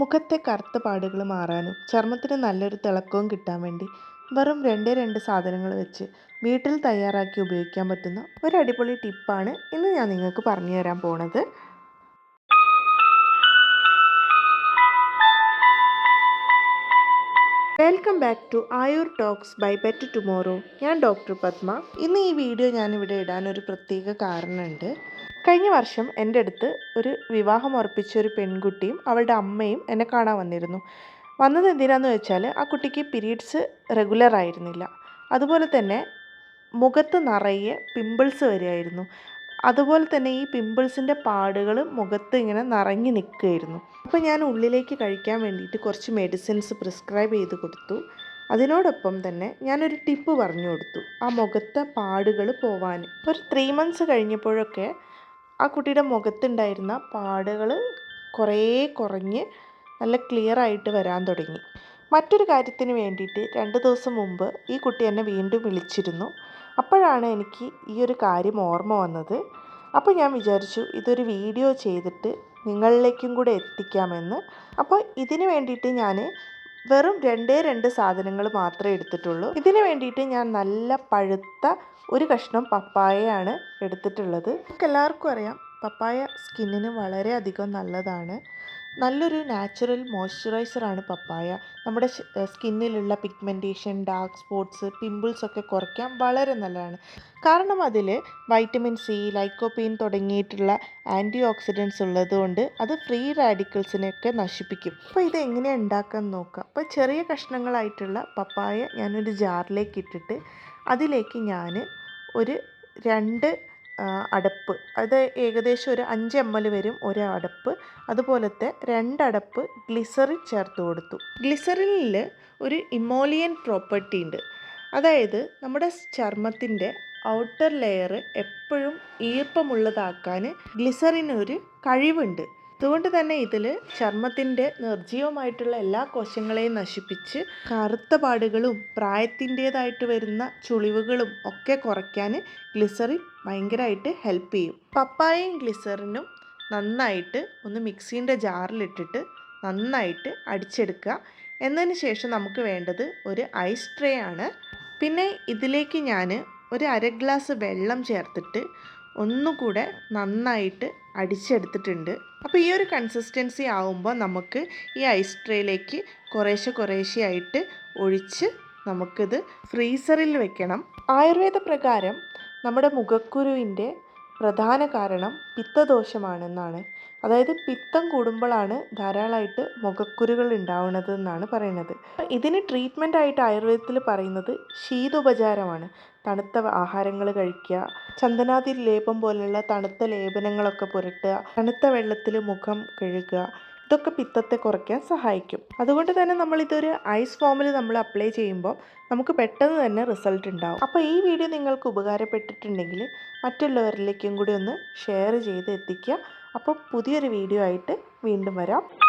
മുഖത്തെ കറുത്ത പാടുകൾ മാറാനും ചർമ്മത്തിന് നല്ലൊരു തിളക്കവും കിട്ടാൻ വേണ്ടി വെറും രണ്ട് രണ്ട് സാധനങ്ങൾ വെച്ച് വീട്ടിൽ തയ്യാറാക്കി ഉപയോഗിക്കാൻ പറ്റുന്ന ഒരു അടിപൊളി ടിപ്പാണ് ഇന്ന് ഞാൻ നിങ്ങൾക്ക് പറഞ്ഞു തരാൻ പോണത്. Welcome back to Ayur talks by bet tomorrow ഞാൻ ഡോക്ടർ പത്മ. ഇന്ന് ഈ വീഡിയോ ഞാനിവിടെ ഇടാൻ ഒരു പ്രത്യേക കാരണമുണ്ട്. കഴിഞ്ഞ വർഷം എന്റെ അടുത്ത് ഒരു വിവാഹം ഉറപ്പിച്ച ഒരു പെൺകുട്ടിയും അവളുടെ അമ്മയും എന്നെ കാണാൻ വന്നിരുന്നു. വന്നത് എന്തിനാന്ന് വെച്ചാൽ ആ കുട്ടിക്ക് പീരീഡ്സ് റെഗുലർ ആയിരുന്നില്ല. അതുപോലെ തന്നെ മുഖത്ത് നിറയെ പിമ്പിൾസ് വരികയായിരുന്നു അതുപോലെ തന്നെ ഈ പിമ്പിൾസിന്റെ പാടുകൾ മുഖത്ത് ഇങ്ങനെ നിറഞ്ഞു നിൽക്കുകയായിരുന്നു. അപ്പോൾ ഞാൻ ഉള്ളിലേക്ക് കഴിക്കാൻ വേണ്ടിയിട്ട് കുറച്ച് മെഡിസിൻസ് പ്രിസ്ക്രൈബ് ചെയ്ത് കൊടുത്തു. അതിനോടൊപ്പം തന്നെ ഞാനൊരു ടിപ്പ് പറഞ്ഞു കൊടുത്തു. ആ മുഖത്തെ പാടുകൾ പോവാൻ. ഒരു ത്രീ മന്ത്സ് കഴിഞ്ഞപ്പോഴൊക്കെ ആ കുട്ടിയുടെ മുഖത്തുണ്ടായിരുന്ന പാടുകൾ കുറേ കുറഞ്ഞ് നല്ല ക്ലിയർ ആയിട്ട് വരാൻ തുടങ്ങി. മറ്റൊരു കാര്യത്തിന് വേണ്ടിയിട്ട് രണ്ട് ദിവസം മുമ്പ് ഈ കുട്ടി എന്നെ വീണ്ടും വിളിച്ചിരുന്നു. അപ്പോഴാണ് എനിക്ക് ഈ ഒരു കാര്യം ഓർമ്മ വന്നത്. അപ്പോൾ ഞാൻ വിചാരിച്ചു ഇതൊരു വീഡിയോ ചെയ്തിട്ട് നിങ്ങളിലേക്കും കൂടെ എത്തിക്കാമെന്ന്. അപ്പോൾ ഇതിന് വേണ്ടിയിട്ട് ഞാൻ വെറും രണ്ടേ രണ്ട് സാധനങ്ങൾ മാത്രമേ എടുത്തിട്ടുള്ളൂ. ഇതിന് വേണ്ടിയിട്ട് ഞാൻ നല്ല പഴുത്ത ഒരു കഷ്ണം പപ്പായയാണ് എടുത്തിട്ടുള്ളത്. നമുക്ക് എല്ലാവർക്കും അറിയാം പപ്പായ സ്കിന്നിന് വളരെയധികം നല്ലതാണ്. നല്ലൊരു നാച്ചുറൽ മോയ്സ്ചറൈസറാണ് പപ്പായ. നമ്മുടെ സ്കിന്നിലുള്ള പിഗ്മെന്റേഷൻ ഡാർക്ക് സ്പോട്ട്സ് പിമ്പിൾസ് ഒക്കെ കുറയ്ക്കാൻ വളരെ നല്ലതാണ്. കാരണം അതിൽ വൈറ്റമിൻ സി ലൈക്കോപീൻ തുടങ്ങിയിട്ടുള്ള ആന്റി ഓക്സിഡൻസ് ഉള്ളതുകൊണ്ട് അത് ഫ്രീ റാഡിക്കൽസിനെയൊക്കെ നശിപ്പിക്കും. അപ്പോൾ ഇത് എങ്ങനെയാണ് ഉണ്ടാക്കാൻ നോക്കാം? അപ്പോൾ ചെറിയ കഷ്ണങ്ങളായിട്ടുള്ള പപ്പായ ഞാനൊരു ജാറിലേക്ക് ഇട്ടിട്ട് അതിലേക്ക് ഞാൻ ഒരു രണ്ട് അടപ്പ്. അത് ഏകദേശം ഒരു അഞ്ച് എം എൽ വരും ഒരു അടപ്പ്. അതുപോലത്തെ രണ്ടടപ്പ് ഗ്ലിസറിൻ ചേർത്ത് കൊടുത്തു. ഗ്ലിസറിനിൽ ഒരു ഇമോലിയൻ പ്രോപ്പർട്ടി ഉണ്ട്. അതായത് നമ്മുടെ ചർമ്മത്തിന്റെ ഔട്ടർ ലെയർ എപ്പോഴും ഈർപ്പമുള്ളതാക്കാൻ ഗ്ലിസറിനൊരു കഴിവുണ്ട്. അതുകൊണ്ട് തന്നെ ഇതിൽ ചർമ്മത്തിന്റെ നിർജീവമായിട്ടുള്ള എല്ലാ കോശങ്ങളെയും നശിപ്പിച്ച് കറുത്ത പാടുകളും പ്രായത്തിന്റേതായിട്ട് വരുന്ന ചുളിവുകളും ഒക്കെ കുറയ്ക്കാൻ ഗ്ലിസറിൻ ഭയങ്കരമായിട്ട് ഹെൽപ്പ് ചെയ്യും. പപ്പായയും ഗ്ലിസറിനും നന്നായിട്ട് ഒന്ന് മിക്സീന്റെ ജാറിലിട്ടിട്ട് നന്നായിട്ട് അടിച്ചെടുക്കുക. എന്നതിന് ശേഷം നമുക്ക് വേണ്ടത് ഒരു ഐസ് ട്രേ ആണ്. പിന്നെ ഇതിലേക്ക് ഞാൻ ഒരു അര ഗ്ലാസ് വെള്ളം ചേർത്തിട്ട് ഒന്നുകൂടെ നന്നായിട്ട് അടിച്ചെടുത്തിട്ടുണ്ട്. അപ്പോൾ ഈ ഒരു കൺസിസ്റ്റൻസി ആവുമ്പോൾ നമുക്ക് ഈ ഐസ് ട്രേയിലേക്ക് കുറേശ്ശെ കുറേശ്ശെ ആയിട്ട് ഒഴിച്ച് നമുക്കിത് ഫ്രീസറിൽ വെക്കണം. ആയുർവേദ പ്രകാരം നമ്മുടെ മുഖക്കുരുവിന്റെ പ്രധാന കാരണം പിത്തദോഷമാണെന്നാണ്. അതായത് പിത്തം കൂടുമ്പോഴാണ് ധാരാളമായിട്ട് മുഖക്കുരുകൾ ഉണ്ടാവുന്നത് എന്നാണ് പറയുന്നത് ഇതിന് ട്രീറ്റ്മെന്റ് ആയിട്ട് ആയുർവേദത്തിൽ പറയുന്നത് ശീതോപചാരമാണ്. തണുത്ത ആഹാരങ്ങൾ കഴിക്കുക ചന്ദനാതി ലേപം പോലുള്ള തണുത്ത ലേപനങ്ങളൊക്കെ പുരട്ടുക തണുത്ത വെള്ളത്തിൽ മുഖം കഴുകുക ഇതൊക്കെ പിത്തത്തെ കുറയ്ക്കാൻ സഹായിക്കും. അതുകൊണ്ട് തന്നെ നമ്മളിതൊരു ഐസ് ഫോമിൽ നമ്മൾ അപ്ലൈ ചെയ്യുമ്പോൾ നമുക്ക് പെട്ടെന്ന് തന്നെ റിസൾട്ട് ഉണ്ടാവും. അപ്പോൾ ഈ വീഡിയോ നിങ്ങൾക്ക് ഉപകാരപ്പെട്ടിട്ടുണ്ടെങ്കിൽ മറ്റുള്ളവരിലേക്കും കൂടി ഒന്ന് ഷെയർ ചെയ്ത് എത്തിക്കുക. അപ്പോൾ പുതിയൊരു വീഡിയോ ആയിട്ട് വീണ്ടും വരാം.